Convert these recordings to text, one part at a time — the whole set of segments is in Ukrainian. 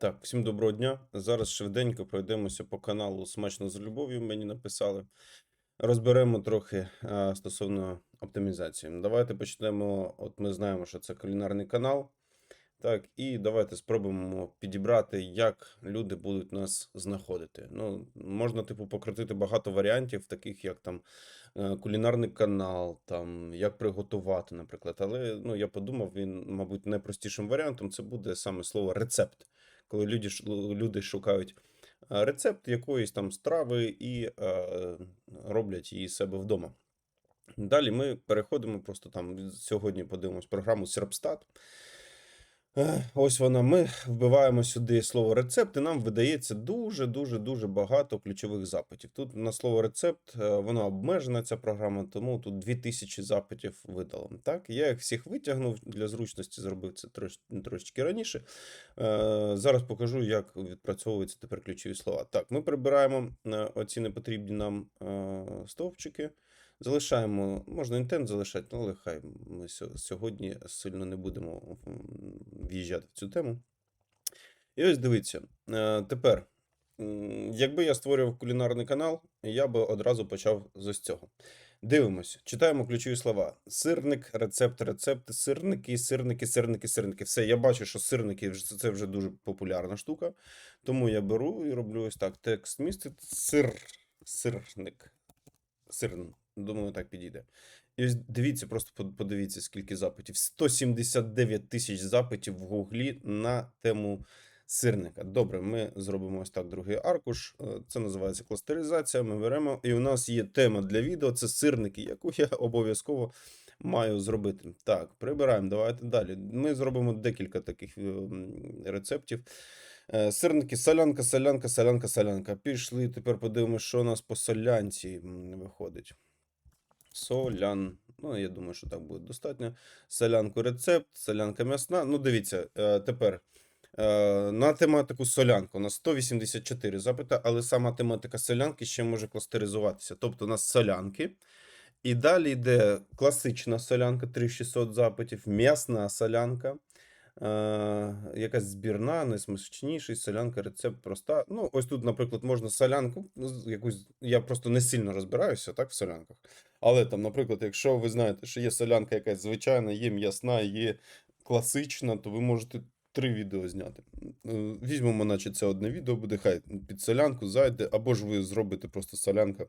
Так, всім доброго дня. Зараз швиденько пройдемося по каналу Смачно з любов'ю. Мені написали. Розберемо трохи а, стосовно оптимізації. Давайте почнемо. От ми знаємо, що це кулінарний канал. Так, і давайте спробуємо підібрати, як люди будуть нас знаходити. Ну, можна, типу, покрутити багато варіантів, таких як там е, кулінарний канал, там як приготувати, наприклад. Але ну, я подумав, він, мабуть, найпростішим варіантом це буде саме слово рецепт. Коли люди, люди шукають е, рецепт якоїсь там страви і е, роблять її себе вдома. Далі ми переходимо просто там сьогодні подивимось програму Serpstat. Е, Ось вона. Ми вбиваємо сюди слово рецепт, і нам видається дуже, дуже, багато ключових запитів. Тут на слово рецепт е, вона обмежена, ця програма, тому тут 2000 запитів видало. Так, я їх всіх витягнув для зручності, зробив це трош, трошечки раніше. Е, Зараз покажу, як відпрацьовуються тепер ключові слова. Так, ми прибираємо оці непотрібні нам стовпчики. Залишаємо, можна інтент залишати, але хай ми сьогодні сильно не будемо в'їжджати в цю тему. І ось дивіться, е, тепер, якби я створював кулінарний канал, я би одразу почав з ось цього. Дивимось, читаємо ключові слова: сирник, рецепт, рецепти, сирники, сирники, сирники, сирники. Все, я бачу, що сирники це вже дуже популярна штука. Тому я беру і роблю ось так. Текст містить сир, сирник. Сирн. Думаю, так підійде. І ось дивіться, просто подивіться, скільки запитів. 179 тисяч запитів в Гуглі на тему сирника. Добре, ми зробимо ось так другий аркуш. Е, Це називається кластеризація. Ми беремо, і у нас є тема для відео: це сирники, яку я обов'язково маю зробити. Так, прибираємо. Давайте далі. Ми зробимо декілька таких е, рецептів. Е, Сирники, солянка, солянка, солянка, солянка. Пішли. Тепер подивимося, що у нас по солянці виходить. Солян. Ну, я думаю, що так буде достатньо. Солянку рецепт, солянка м'ясна. Ну, дивіться, е, тепер е, на тематику солянку у нас 184 запита, але сама тематика солянки ще може кластеризуватися. Тобто у нас солянки. І далі йде класична солянка, 3600 запитів, м'ясна солянка. Е, якась збірна, найсмачніший, солянка, рецепт проста. Ну, ось тут, наприклад, можна солянку, ну, якусь, я просто не сильно розбираюся так, в солянках. Але там, наприклад, якщо ви знаєте, що є солянка якась звичайна, є м'ясна, є класична, то ви можете три відео зняти. Е, Візьмемо, наче це одне відео буде, хай під солянку зайде, або ж ви зробите просто солянка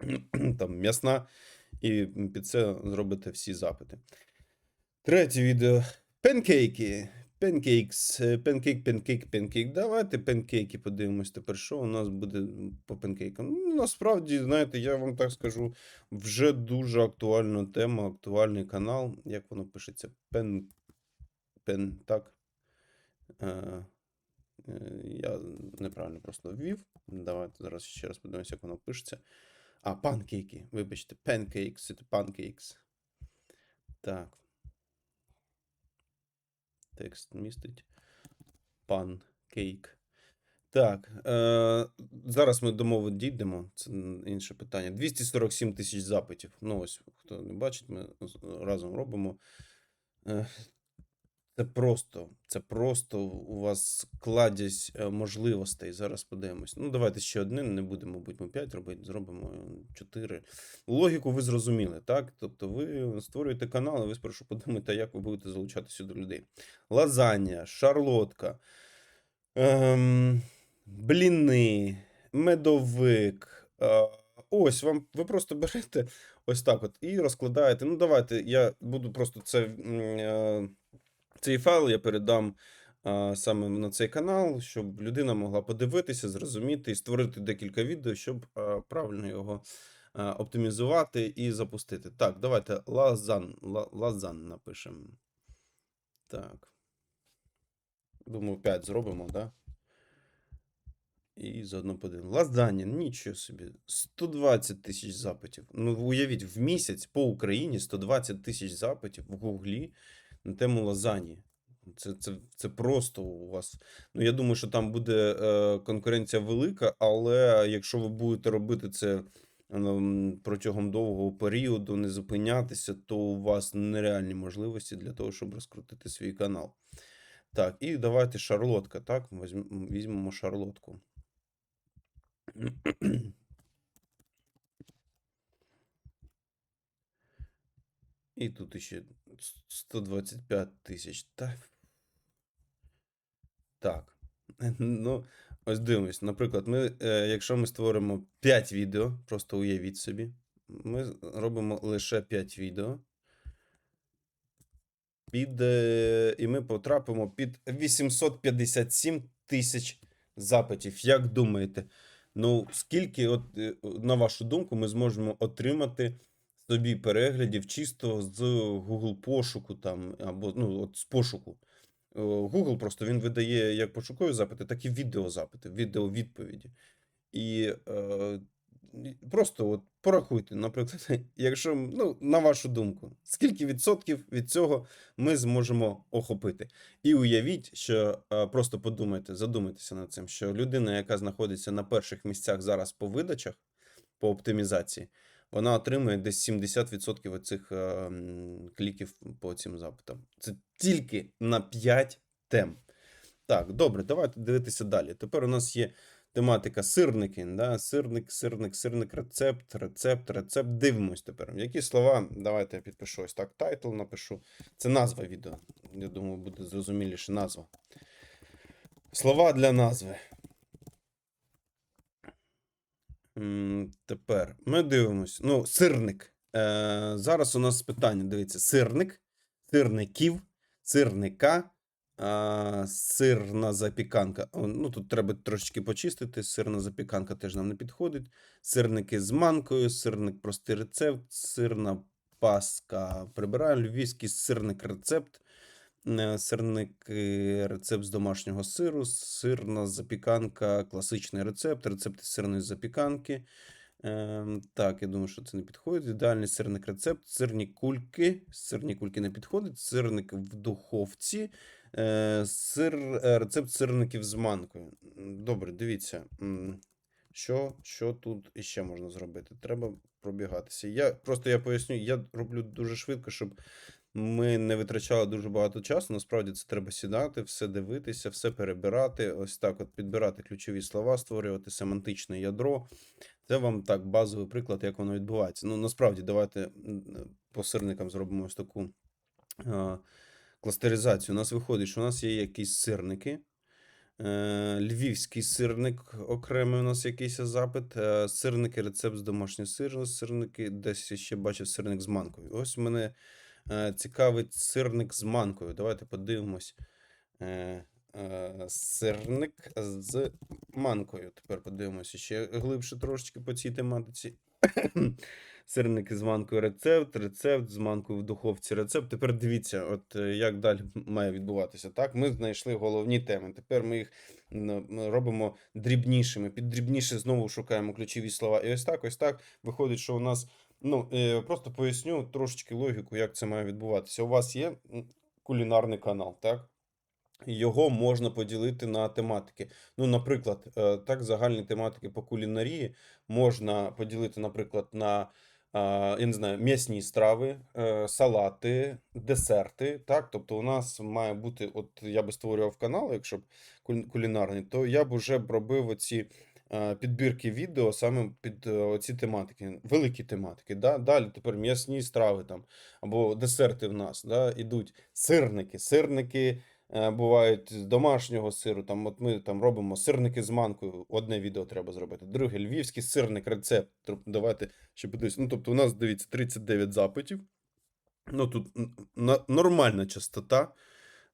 там м'ясна, і під це зробите всі запити. Третє відео. Пенкейки. Пенкейкс. Е, Пенкейк, пенкейк, пенкейк. Давайте пенкейки подивимось тепер, що у нас буде по пенкейкам. Ну, насправді, знаєте, я вам так скажу, вже дуже актуальна тема, актуальний канал. Як воно пишеться? Пен. Пен. Так. Е, е, я неправильно просто ввів. Давайте зараз ще раз подивимося, як воно пишеться. А, панкейки. Вибачте, pancakes, це pancakes. Так. Текст містить. Панкейк. Так. Е, зараз ми до мови дійдемо. Це інше питання. 247 тисяч запитів. Ну, ось, хто не бачить, ми разом робимо. Е, це просто, це просто у вас кладязь е, можливостей. Зараз подивимось. Ну, давайте ще одне, не будемо, мабуть, ми 5 робити, зробимо 4. Логіку ви зрозуміли, так? Тобто ви створюєте канал, і ви спершу подумайте, як ви будете залучати сюди людей. Лазанія, шарлотка, ем, бліни, медовик. Е, ось вам ви просто берете ось так от і розкладаєте. Ну, давайте, я буду просто це. е, цей файл я передам а, саме на цей канал, щоб людина могла подивитися, зрозуміти і створити декілька відео, щоб а, правильно його а, оптимізувати і запустити. Так, давайте лазан, лазан напишемо. Так. Думаю, 5 зробимо, так? Да? І заодно подивимо. Лазанія, нічого собі. 120 тисяч запитів. Ну, уявіть, в місяць по Україні 120 тисяч запитів в Гуглі на тему лазані. Це, це, це просто у вас. Ну, я думаю, що там буде е, конкуренція велика, але якщо ви будете робити це ем, протягом довгого періоду, не зупинятися, то у вас нереальні можливості для того, щоб розкрутити свій канал. Так, і давайте шарлотка, так? Візьмемо шарлотку. І тут ще 125 тисяч. Та... Так. Ну, ось дивимось. Наприклад, ми, е, якщо ми створимо 5 відео, просто уявіть собі, ми робимо лише 5 відео. Під, е, і ми потрапимо під 857 тисяч запитів. Як думаєте? Ну, скільки, от, е, на вашу думку, ми зможемо отримати собі переглядів чисто з Google пошуку там, або ну, от з пошуку? Е, Google просто він видає як пошукові запити, так і відеозапити, відеовідповіді. І е, просто от порахуйте, наприклад, якщо, ну, на вашу думку, скільки відсотків від цього ми зможемо охопити. І уявіть, що е, просто подумайте, задумайтеся над цим, що людина, яка знаходиться на перших місцях зараз по видачах, по оптимізації, вона отримує десь 70% оцих е, кліків по цим запитам. Це тільки на 5 тем. Так, добре, давайте дивитися далі. Тепер у нас є тематика сирники. Да? Сирник, сирник, сирник, рецепт, рецепт, рецепт. Дивимось тепер. Які слова? Давайте я підпишу ось так. Тайтл напишу. Це назва відео. Я думаю, буде зрозуміліше назва. Слова для назви. Тепер ми дивимось. Ну, сирник. Е, зараз у нас питання. Дивіться: сирник, сирників, сирника, а, сирна запіканка. Ну, тут треба трошечки почистити. Сирна запіканка теж нам не підходить. Сирники з манкою, сирник простий рецепт, сирна паска прибираю, львівський сирник рецепт. Е, Сирник е, рецепт з домашнього сиру, сирна запіканка, класичний рецепт, рецепти сирної запіканки. Ем, так, я думаю, що це не підходить. Ідеальний сирник рецепт, сирні кульки. Сирні кульки не підходить. Сирник в духовці. Е, сир, рецепт сирників з манкою. Добре, дивіться. Що, що тут іще можна зробити? Треба пробігатися. Я просто я поясню, я роблю дуже швидко, щоб ми не витрачали дуже багато часу. Насправді це треба сідати, все дивитися, все перебирати. Ось так, от підбирати ключові слова, створювати семантичне ядро. Це вам так базовий приклад, як воно відбувається. Ну, насправді, давайте по сирникам зробимо ось таку а, кластеризацію. У нас виходить, що у нас є якісь сирники. Е, Львівський сирник, окремий у нас якийсь запит. е, Сирники, рецепт з домашнього сиру, сирники, десь ще бачив сирник з манкою. Ось мене е, цікавить сирник з манкою. Давайте подивимось. Е, е, Сирник з манкою. Тепер подивимося ще глибше трошечки по цій тематиці. Сирники з манкою рецепт, рецепт з манкою в духовці рецепт. Тепер дивіться, от е, як далі має відбуватися. Так, ми знайшли головні теми. Тепер ми їх робимо дрібнішими. Під дрібніше знову шукаємо ключові слова. І ось так, ось так виходить, що у нас. Ну, е, просто поясню трошечки логіку, як це має відбуватися. У вас є кулінарний канал, так? Його можна поділити на тематики. Ну, наприклад, е, так, загальні тематики по кулінарії можна поділити, наприклад, на я не знаю, м'ясні страви, е, салати, десерти. Так, тобто, у нас має бути, от я би створював канал, якщо б кулі- кулінарний, то я б вже б робив оці підбірки відео саме під е, оці тематики, великі тематики. Да? Далі тепер м'ясні страви там або десерти в нас да, ідуть сирники, сирники. Е, Бувають з домашнього сиру. Там, от ми там робимо сирники з манкою. Одне відео треба зробити. Друге львівський сирник, рецепт. Давайте ще подивись. Ну, тобто, у нас дивіться 39 запитів. Ну тут нормальна частота.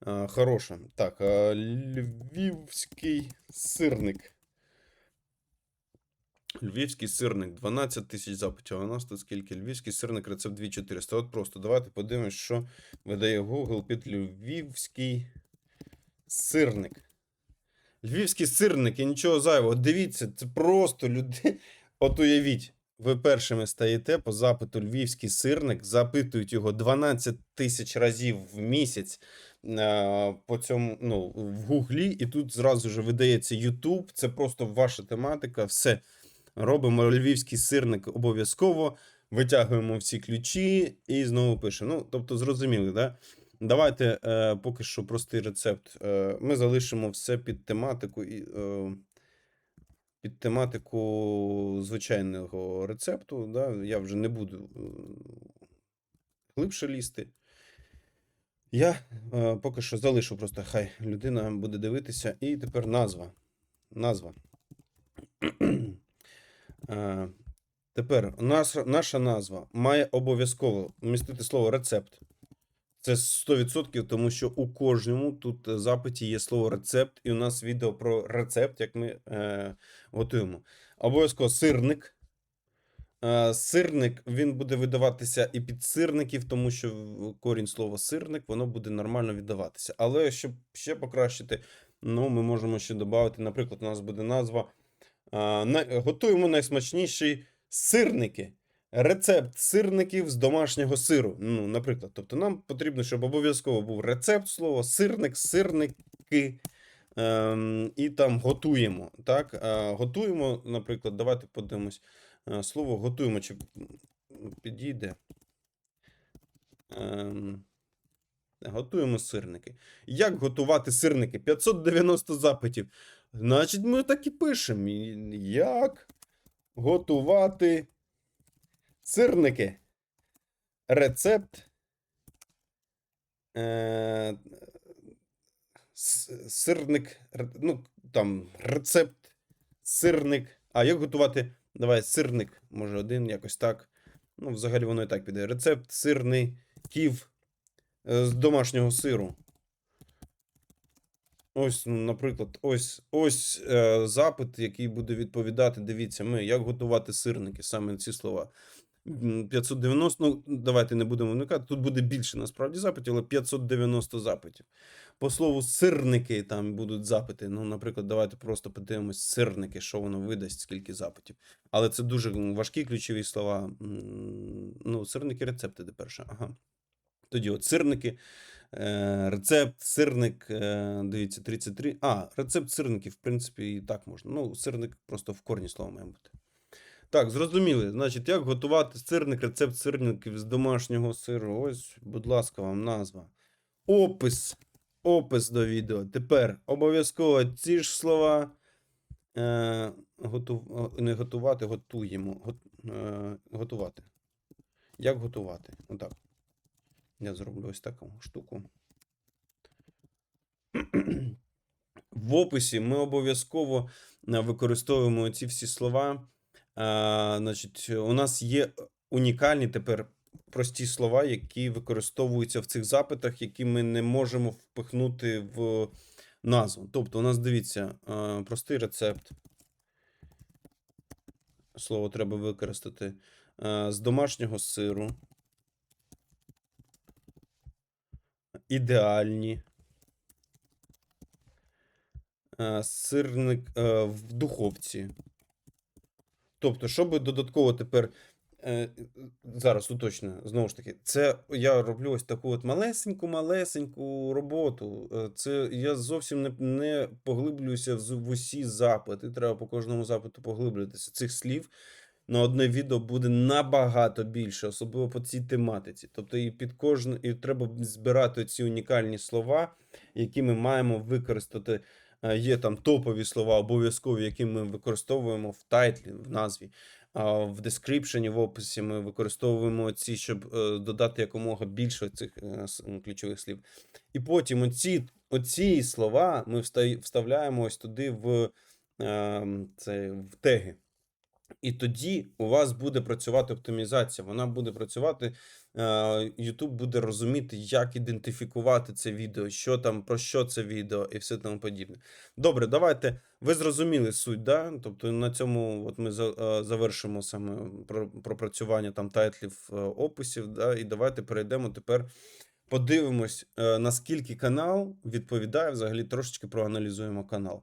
е, Хороша. Так, е, львівський сирник. Львівський сирник 12 тисяч запитів. А у нас тут скільки? Львівський сирник рецепт 2400. От просто давайте подивимось, що видає Google під львівський сирник. Львівський сирник і нічого зайвого. Дивіться, це просто люди. От уявіть, ви першими стаєте по запиту львівський сирник, запитують його 12 тисяч разів в місяць по цьому, ну, в Гуглі, і тут зразу ж видається YouTube. Це просто ваша тематика. Все. Робимо львівський сирник обов'язково, витягуємо всі ключі і знову пишемо. Ну, тобто, зрозуміли, да? Давайте е, поки що простий рецепт. Е, ми залишимо все під тематику і. Е, під тематику звичайного рецепту. Да? Я вже не буду е, глибше лізти. Я е, поки що залишу просто, хай людина буде дивитися. І тепер назва. Назва. Е, тепер наша, наша назва має обов'язково містити слово рецепт. Це 100%, тому що у кожному тут запиті є слово рецепт, і у нас відео про рецепт, як ми е, готуємо. Обов'язково сирник. Е, сирник він буде видаватися і під сирників, тому що корінь слова сирник воно буде нормально віддаватися. Але щоб ще покращити, ну, ми можемо ще додати, наприклад, у нас буде назва. Готуємо найсмачніші сирники. Рецепт сирників з домашнього сиру. Ну, наприклад, тобто нам потрібно, щоб обов'язково був рецепт слова, сирник, сирники. Ем, і там готуємо. Так? Е, готуємо, наприклад, давайте подивимось. Е, слово готуємо, чи підійде. Ем, готуємо сирники. Як готувати сирники? 590 запитів. Значить, ми так і пишемо. Як готувати сирники? Рецепт. Е, сирник. Ну, там, рецепт, сирник. А як готувати? Давай, сирник, може, один, якось так. Ну, взагалі воно і так піде. Рецепт сирників е, з домашнього сиру. Ось, ну, наприклад, ось, ось е, запит, який буде відповідати. Дивіться, ми, як готувати сирники, саме ці слова. 590, ну, давайте не будемо вникати. Тут буде більше насправді запитів, але 590 запитів. По слову, сирники там будуть запити. Ну, наприклад, давайте просто подивимось сирники, що воно видасть, скільки запитів. Але це дуже важкі ключові слова. Ну, сирники, рецепти, де перше. Ага. Тоді от сирники, рецепт, сирник, е, дивіться, 33. А, рецепт сирників, в принципі, і так можна. Ну, сирник просто в корні слова має бути. Так, зрозуміли. Значить, як готувати сирник, рецепт сирників з домашнього сиру. Ось, будь ласка, вам назва. Опис. Опис до відео. Тепер обов'язково ці ж слова. Е, готу... Не готувати, готуємо. Го... Е, готувати. Як готувати? Отак. Я зроблю ось таку штуку. В описі ми обов'язково е, використовуємо ці всі слова. А, значить, у нас є унікальні тепер прості слова, які використовуються в цих запитах, які ми не можемо впихнути в назву. Тобто, у нас дивіться, е, простий рецепт. Слово треба використати е, з домашнього сиру. Ідеальні. Е, Сирник е, в духовці. Тобто, щоб додатково тепер. е, Зараз уточню, знову ж таки, це я роблю ось таку от малесеньку-малесеньку роботу. Це я зовсім не, не поглиблююся в, в усі запити. Треба по кожному запиту поглиблюватися. Цих слів на одне відео буде набагато більше, особливо по цій тематиці. Тобто, і під кожне, і треба збирати ці унікальні слова, які ми маємо використати. Е, Є там топові слова, обов'язкові, які ми використовуємо в тайтлі, в назві. В дескріпшені, в описі ми використовуємо ці, щоб е, додати якомога більше цих е, ключових слів. І потім оці, оці слова ми вставляємо ось туди в, е, це, в теги. І тоді у вас буде працювати оптимізація. Вона буде працювати. е, YouTube буде розуміти, як ідентифікувати це відео, що там, про що це відео і все тому подібне. Добре, давайте. Ви зрозуміли суть, да? Тобто на цьому от ми е, завершимо саме про- пропрацювання там тайтлів, е, описів. Да? І давайте перейдемо тепер. Подивимось, е, наскільки канал відповідає взагалі трошечки проаналізуємо канал.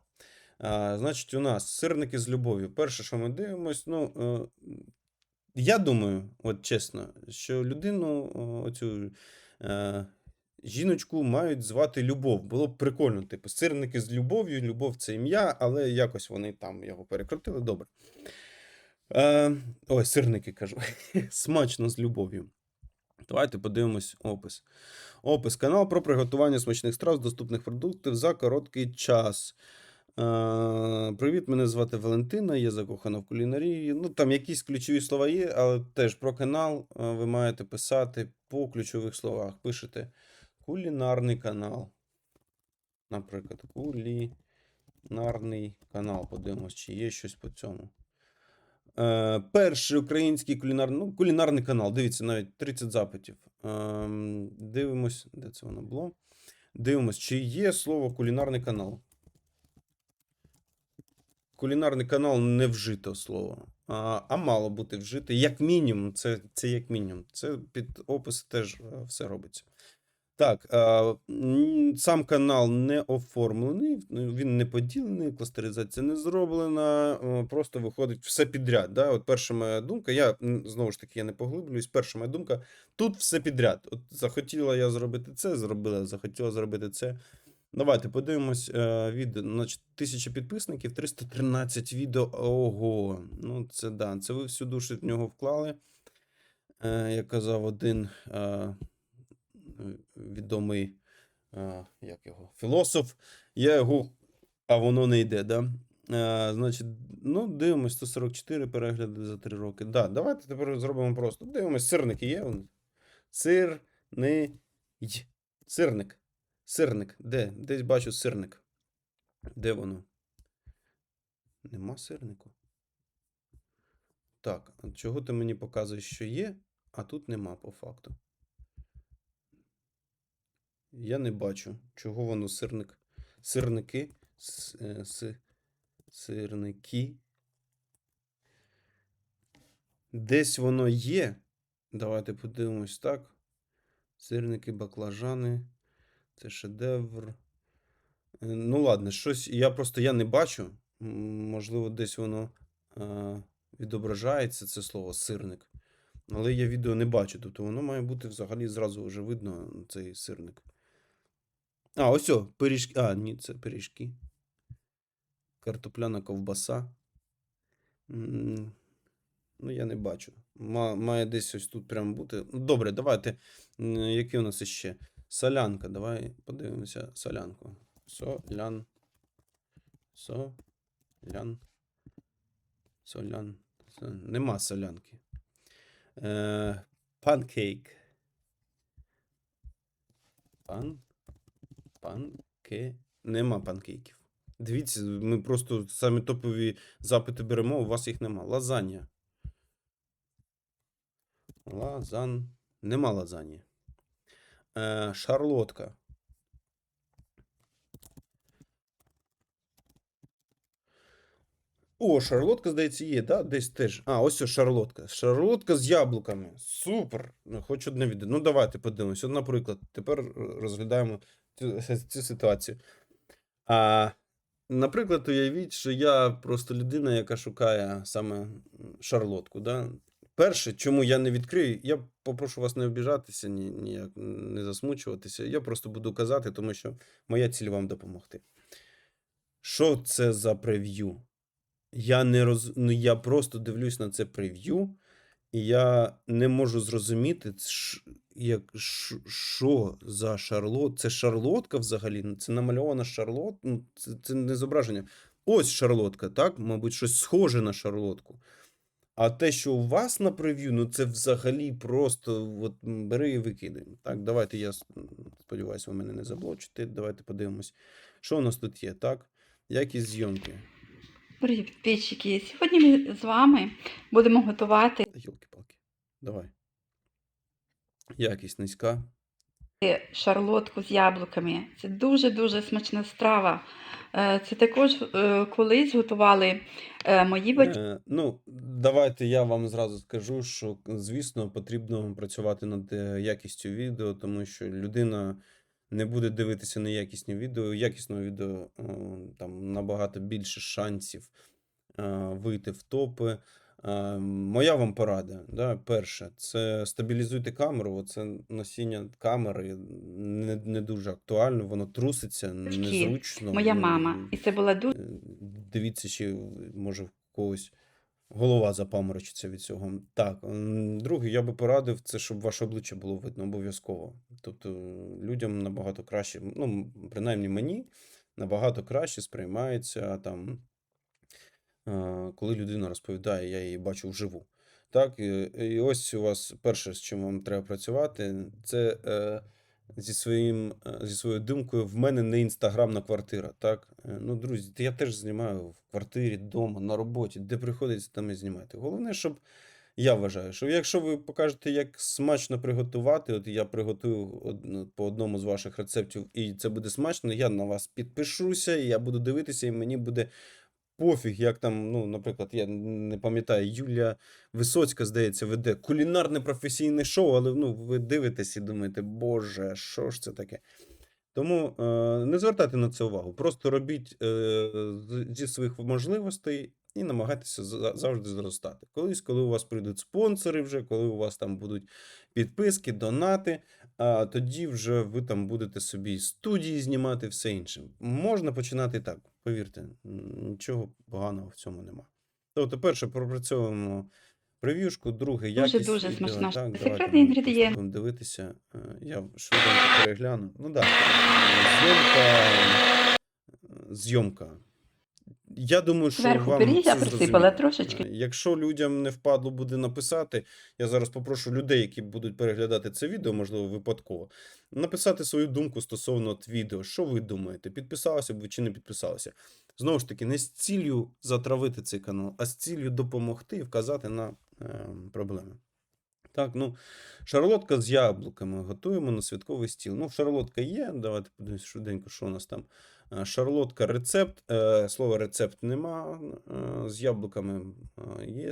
А, значить, у нас сирники з любов'ю. Перше, що ми дивимось, ну. е, Я думаю, от чесно, що людину, оцю е, жіночку мають звати Любов. Було б прикольно, типу, сирники з любов'ю, любов це ім'я, але якось вони там його перекрутили. Добре. Е, ой, сирники кажу. Смачно з любов'ю. Давайте подивимось опис. Опис. Канал про приготування смачних страв з доступних продуктів за короткий час. Е, Привіт, мене звати Валентина, я закохана в кулінарії. Ну, там якісь ключові слова є, але теж про канал е, ви маєте писати по ключових словах. Пишете кулінарний канал. Наприклад, кулінарний канал. Подивимось, чи є щось по цьому. Е, перший український кулінарний, ну, кулінарний канал. Дивіться, навіть 30 запитів. Ем, дивимось, де це воно було. Дивимось, чи є слово кулінарний канал. Кулінарний канал не вжито слово, а, а мало бути вжите. Як мінімум, це, це як мінімум. Це під опис теж е, все робиться. Так, а, сам канал не оформлений, він не поділений, кластеризація не зроблена, е, просто виходить все підряд. Да? От перша моя думка, я знову ж таки я не поглиблююсь. Перша моя думка, тут все підряд. От захотіла я зробити це, зробила, захотіла зробити це. Давайте подивимось е, відео. Значить, 1000 підписників, 313 відео. Ого. Ну, це да, це ви всю душу в нього вклали. Е, як казав один е, відомий як його, філософ. Я його, а воно не йде, да? Е, значить, ну, дивимось 144 перегляди за 3 роки. Да, давайте тепер зробимо просто. Дивимось, сирники є. Вон. Сирни. Сирник. Сирник. Де? Десь бачу сирник. Де воно? Нема сирнику. Так, чого ти мені показуєш, що є, а тут нема по факту. Я не бачу, чого воно сирник. Сирники. С, е, си, сирники. Десь воно є. Давайте подивимось так. Сирники, баклажани. Це шедевр. Е, Ну, ладно, щось. Я просто я не бачу. Можливо, десь воно е, відображається, це слово сирник. Але я відео не бачу. Тобто воно має бути взагалі зразу вже видно, цей сирник. А, ось о, пиріжки. А, ні, це пиріжки. Картопляна ковбаса. Ну, я не бачу. Має десь ось тут прямо бути. Добре, давайте. Які у нас іще? Солянка. Давай подивимося солянку. Солян. Солян. Солян. Со- Нема солянки. Е, панкейк. Пан. Панке. Нема панкейків. Дивіться, ми просто самі топові запити беремо, у вас їх нема. Лазанья. Лазан. Нема лазаньї. Е, шарлотка. О, шарлотка, здається, є, да? Десь теж. А, ось о, шарлотка. Шарлотка з яблуками. Супер. Ну, Хоч одне відео. Ну, давайте подивимось. От, наприклад, тепер розглядаємо цю, цю ситуацію. А, наприклад, уявіть, що я просто людина, яка шукає саме шарлотку. Да? Перше, чому я не відкрию, я попрошу вас не обіжатися, ні, ніяк не засмучуватися. Я просто буду казати, тому що моя ціль вам допомогти. Що це за прев'ю? Я не роз... ну, я просто дивлюсь на це прев'ю, і я не можу зрозуміти, як, що за шарлот. Це шарлотка взагалі? Ну, Це намальована шарлот? Ну, це, це не зображення. Ось шарлотка, так? Мабуть, щось схоже на шарлотку. А те, що у вас на прев'ю, ну це взагалі просто от, бери і викидай. Так, давайте я сподіваюся, ви мене не заблочите. Давайте подивимось, що у нас тут є, так? Якість зйомки. Привіт, підписчики! Сьогодні ми з вами будемо готувати Йолки-палки. Давай. Якість низька. Шарлотку з яблуками. Це дуже-дуже смачна страва. Е, Це також е, колись готували е, мої батьки. Ну, давайте я вам зразу скажу, що, звісно, потрібно працювати над якістю відео, тому що людина не буде дивитися на якісні відео. Якісного відео там набагато більше шансів вийти в топи. Е, Моя вам порада. Да? Перше, це стабілізуйте камеру. Оце носіння камери не, не дуже актуально, воно труситься, незручно. Моя ну, мама. І це була дуже Е, Дивіться, чи може в когось голова запаморочиться від цього. Так, друге, я би порадив це, щоб ваше обличчя було видно обов'язково. Тобто людям набагато краще, ну, принаймні мені, набагато краще сприймається там, е, коли людина розповідає, я її бачу вживу. Так, і, і ось у вас перше, з чим вам треба працювати, це е, зі своїм, е, зі своєю думкою, в мене не інстаграмна квартира. Так, Е, ну, друзі, я теж знімаю в квартирі, вдома, на роботі, де приходиться, там і знімати. Головне, щоб я вважаю, що якщо ви покажете, як смачно приготувати, от я приготую по одному з ваших рецептів, і це буде смачно, я на вас підпишуся, і я буду дивитися, і мені буде пофіг, як там, ну, наприклад, я не пам'ятаю, Юлія Висоцька, здається, веде кулінарне професійне шоу, але ну, ви дивитесь і думаєте, боже, що ж це таке? Тому е, не звертайте на це увагу. Просто робіть е, зі своїх можливостей і намагайтеся за- завжди зростати. Колись, коли у вас прийдуть спонсори, вже коли у вас там будуть підписки, донати, а тоді вже ви там будете собі студії знімати, все інше. Можна починати так, повірте, нічого поганого в цьому нема. Тобто, перше, пропрацьовуємо прев'юшку, друге, якість Дуже-дуже відео. смачна. Так, Секретний інгредієнт. будемо дивитися. Е, Я швиденько перегляну. Ну так, зйомка, зйомка. Я думаю, що Зверху вам це присипала трошечки. Е, Якщо людям не впадло буде написати, я зараз попрошу людей, які будуть переглядати це відео, можливо, випадково, написати свою думку стосовно от відео. Що ви думаєте? Підписалися б ви чи не підписалися? Знову ж таки, не з ціллю затравити цей канал, а з ціллю допомогти і вказати на е, проблеми. Так, ну, шарлотка з яблуками готуємо на святковий стіл. Ну, шарлотка є. Давайте подивимося швиденько, що у нас там. Е, Шарлотка рецепт. Е, Слова рецепт нема. е, З яблуками є.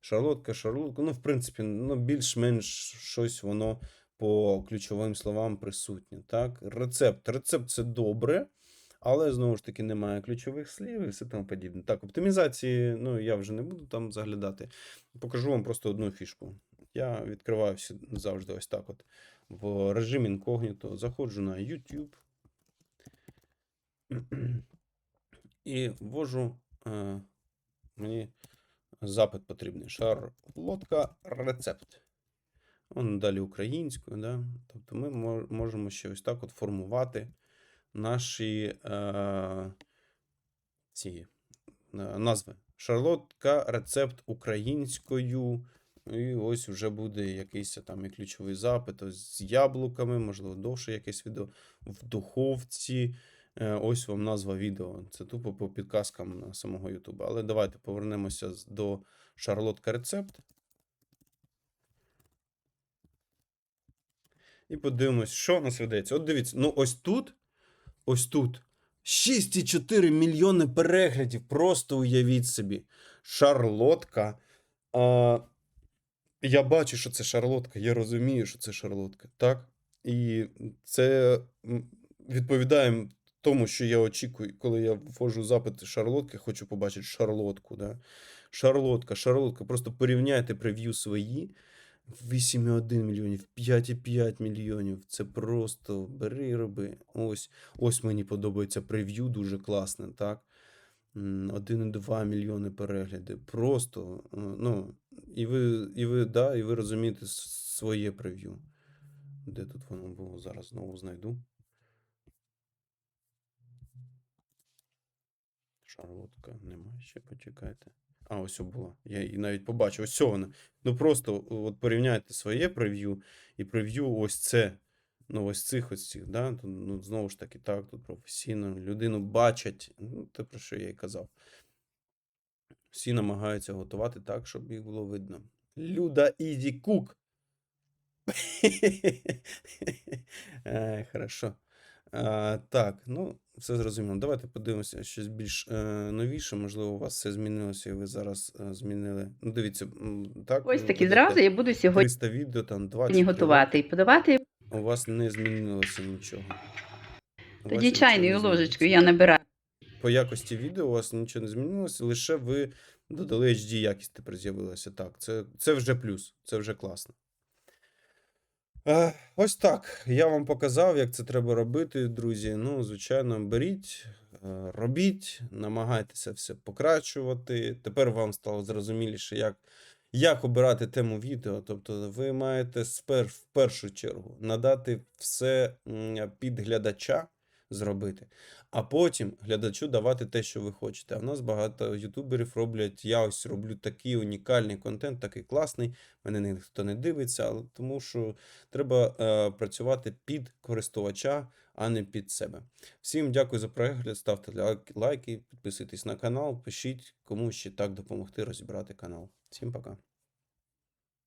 Шарлотка, шарлотка. Ну, в принципі, ну, більш-менш щось воно по ключовим словам присутнє. Так? Рецепт. Рецепт це добре. Але знову ж таки немає ключових слів і все тому подібне. Так, оптимізації, ну я вже не буду там заглядати. Покажу вам просто одну фішку. Я відкриваю завжди ось так: от в режимі інкогніто, заходжу на YouTube і ввожу е, мені запит потрібний. Шарлотка рецепт. Он далі українською, да? Тобто ми можемо ще ось так от формувати наші е, ці е, назви. Шарлотка, рецепт українською. І ось вже буде якийсь там і ключовий запит ось з яблуками, можливо, довше якесь відео в духовці. Е, Ось вам назва відео. Це тупо по підказкам на самого Ютуба. Але давайте повернемося до Шарлотка рецепт. І подивимось, що нас ведеться. От дивіться, ну ось тут, ось тут 6,4 мільйони переглядів. Просто уявіть собі. Шарлотка. А, я бачу, що це шарлотка, я розумію, що це шарлотка. Так? І це відповідає тому, що я очікую, коли я ввожу запит шарлотки, хочу побачити шарлотку. Да? Шарлотка, шарлотка. Просто порівняйте прев'ю свої. 8,1 мільйонів, 5,5 мільйонів. Це просто бери роби. Ось, ось мені подобається прев'ю, дуже класне, так? 1,2 мільйони перегляди. Просто, е, ну, і ви, і ви, да, і ви розумієте своє прев'ю. Де тут воно було? Зараз знову знайду. Шарлотка немає ще, почекайте. А, ось була. Я її навіть побачив. Ось вона. Ну просто от порівняйте своє прев'ю і прев'ю ось це. Ну, ось цих ось цих, да? Тут, ну, знову ж таки, так, тут професійно. Людину бачать. Ну, те, про що я і казав. Всі намагаються готувати так, щоб їх було видно. Люда Ізі Кук. Хорошо. Так, ну, все зрозуміло. Давайте подивимося щось більш е, новіше. Можливо, у вас все змінилося, і ви зараз е, змінили. Ну, дивіться, так. Ось таки ведете зразу я буду сьогодні 300 відео, там 20 готувати і подавати. У вас не змінилося нічого. У Тоді чайною ложечкою я набираю. По якості відео у вас нічого не змінилося, лише ви додали HD якість тепер з'явилася. Так, це, це вже плюс, це вже класно. Е, ось так. Я вам показав, як це треба робити, друзі. Ну, звичайно, беріть, е, робіть, намагайтеся все покращувати. Тепер вам стало зрозуміліше, як, як обирати тему відео. Тобто, ви маєте спер, в першу чергу надати все під глядача зробити, а потім глядачу давати те, що ви хочете. А в нас багато ютуберів роблять. Я ось роблю такий унікальний контент, такий класний. Мене ніхто не дивиться, але тому що треба е, працювати під користувача, а не під себе. Всім дякую за перегляд. Ставте лайки- підписуйтесь на канал, пишіть, кому ще так допомогти розібрати канал. Всім пока.